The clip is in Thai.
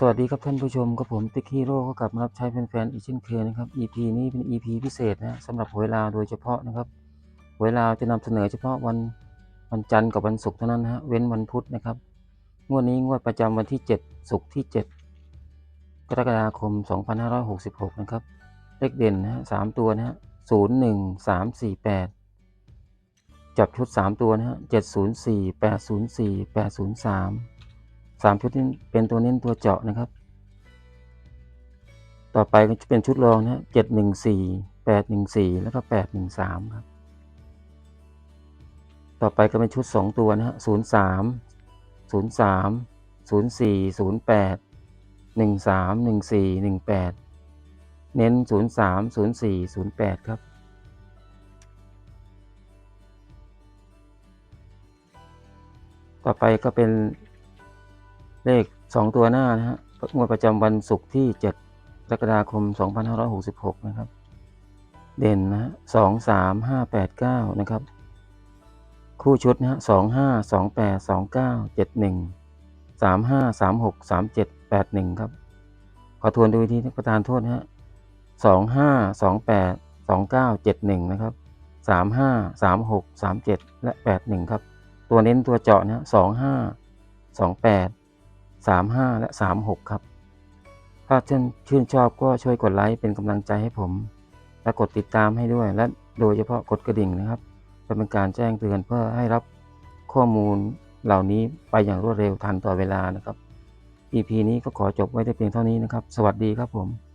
สวัสดีครับท่านผู้ชมกับผมติ๊กฮีโร่ก็กลับมารับใช้แฟนๆอีกเช่นเคยนะครับ EP นี้เป็น EP พิเศษนะสำหรับหวยลาวโดยเฉพาะนะครับหวยลาวจะนำเสนอเฉพาะวันวันจันทร์กับวันศุกร์เท่านั้นนะฮะเว้นวันพุธนะครับงวดนี้งวดประจำวันที่ 7 ศุกร์ที่ 7 กรกฎาคม 2566 นะครับ เลขเด่นนะฮะสามตัวนะฮะ0 1 3 4 8จับชุด 3 ตัวนะฮะ704 804 803สาม สามชุดนี้เป็นตัวเน้นตัวเจาะนะครับ ต่อไปก็จะเป็นชุดรองนะเจ็ดหนึ่งสี่แปดหนึ่งสี่แล้วก็แปดหนึ่งสามครับ ต่อไปก็เป็นชุดสองตัวนะฮะศูนย์สามศูนย์สามศูนย์สี่ศูนย์แปดหนึ่งสามหนึ่งสี่หนึ่งแปดเน้นศูนย์สามศูนย์สี่ศูนย์แปดครับต่อไปก็เป็น เลข 2 ตัวหน้านะฮะงวดประจำวันศุกร์ที่ 7 กรกฎาคม 2566 นะครับ เด่นนะฮะสองสามห้าแปดเก้านะครับ คู่ชุดนะฮะสองห้าสองแปดสองเก้าเจ็ดหนึ่งสามห้าสามหกสามเจ็ดแปดหนึ่งครับ ขอทวนดูที่ประธานโทษนะฮะสองห้าสองแปดสองเก้าเจ็ดหนึ่งนะครับสามห้าสามหกสามเจ็ดและแปดหนึ่งครับ ตัวเน้นตัวเจาะนะสองห้าสองแปด 35 และ 36 ครับ ถ้าชื่นชื่นชอบก็ช่วยกดไลค์เป็นกำลังใจให้ผม และกดติดตามให้ด้วย และโดยเฉพาะกดกระดิ่งนะครับจะเป็นการแจ้งเตือนเพื่อให้รับข้อมูลเหล่านี้ไปอย่างรวดเร็วทันต่อเวลานะครับ EP นี้ก็ขอจบไว้แต่เพียงเท่านี้นะครับ สวัสดีครับผม